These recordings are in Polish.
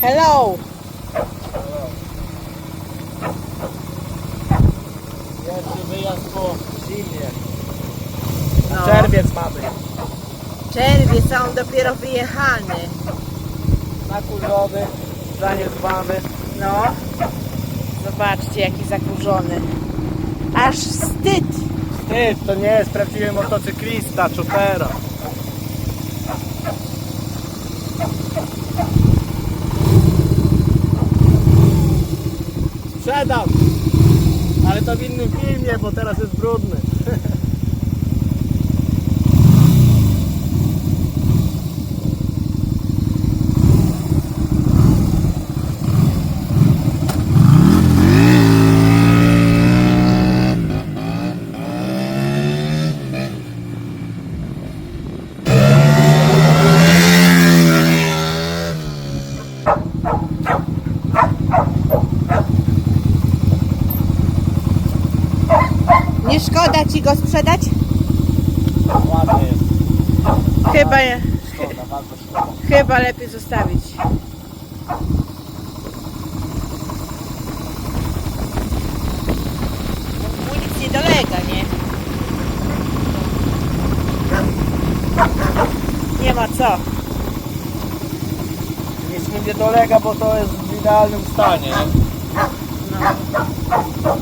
Hello! Pierwszy wyjazd po zimie. No. Czerwiec mamy. Czerwiec, a on dopiero wyjechany. Nakurzony, zaniedbany. No. Zobaczcie, jaki zakurzony. Aż wstyd. Ty, to nie jest prawdziwy motocyklista, czopera. Sprzedam! Ale to w innym filmie, bo teraz jest brudny. Nie szkoda ci go sprzedać? Ładny jest. Chyba, je- Szkoda, bardzo szkoda. chyba lepiej zostawić. Mu nic nie dolega, nie? Nie ma co. Nic mi nie dolega, bo to jest w idealnym stanie. nie? No.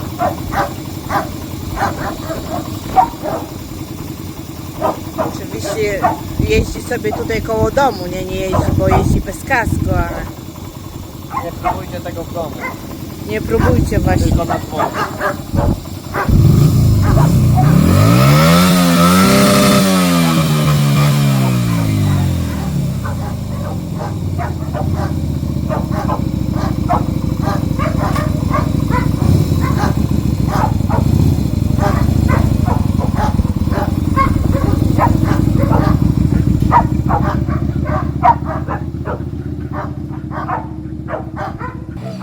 Oczywiście jeździ sobie tutaj koło domu, nie, nie jeździ, bo jeździ bez kasku, ale Nie próbujcie tego w domu, nie próbujcie właśnie. tylko na dworze.